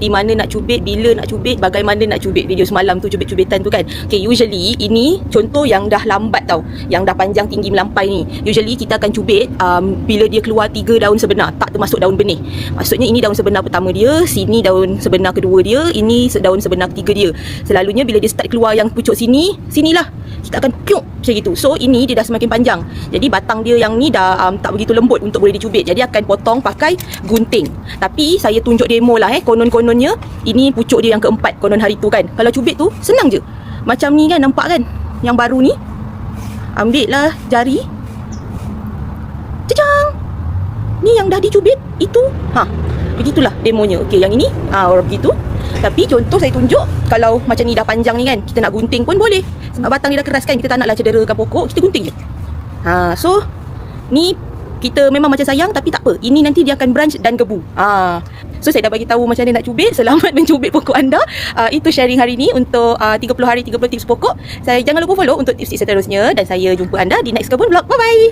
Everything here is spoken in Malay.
di mana nak cubit, bila nak cubit, bagaimana nak cubit. Video semalam tu cubit-cubitan tu kan. Okay, usually ini contoh yang dah lambat tau. Yang dah panjang tinggi melampai ni. Usually kita akan cubit um, bila dia keluar tiga daun sebenar. Tak termasuk daun benih. Maksudnya ini daun sebenar pertama dia, sini daun sebenar kedua dia, ini daun sebenar ketiga dia. Selalunya bila dia start keluar yang pucuk sini, sinilah kita akan piuk macam itu. So ini dia dah semakin panjang. Jadi batang dia yang ni dah um, tak begitu lembut untuk boleh dicubit. Jadi akan potong pakai gunting. Tapi saya tunjuk demo lah eh. Konon-kononnya ini pucuk dia yang keempat konon hari tu kan. Kalau cubit tu senang je. Macam ni kan nampak kan? Yang baru ni. Ambil lah jari. Cecang. Ni yang dah dicubit itu. Ha. Begitulah demonya. Okey, yang ini ah orang begitu. Tapi contoh saya tunjuk kalau macam ni dah panjang ni kan, kita nak gunting pun boleh. Sebab batang ni dah keras kan, kita tak naklah cederakan pokok, kita gunting je. Ha, so ni kita memang macam sayang tapi tak apa. Ini nanti dia akan branch dan gebu. Ha. So saya dah bagi tahu macam mana nak cubit. Selamat mencubit pokok anda. Uh, itu sharing hari ni untuk uh, 30 hari 30 tips pokok. Saya jangan lupa follow untuk tips-tips seterusnya dan saya jumpa anda di next kebun vlog. Bye bye.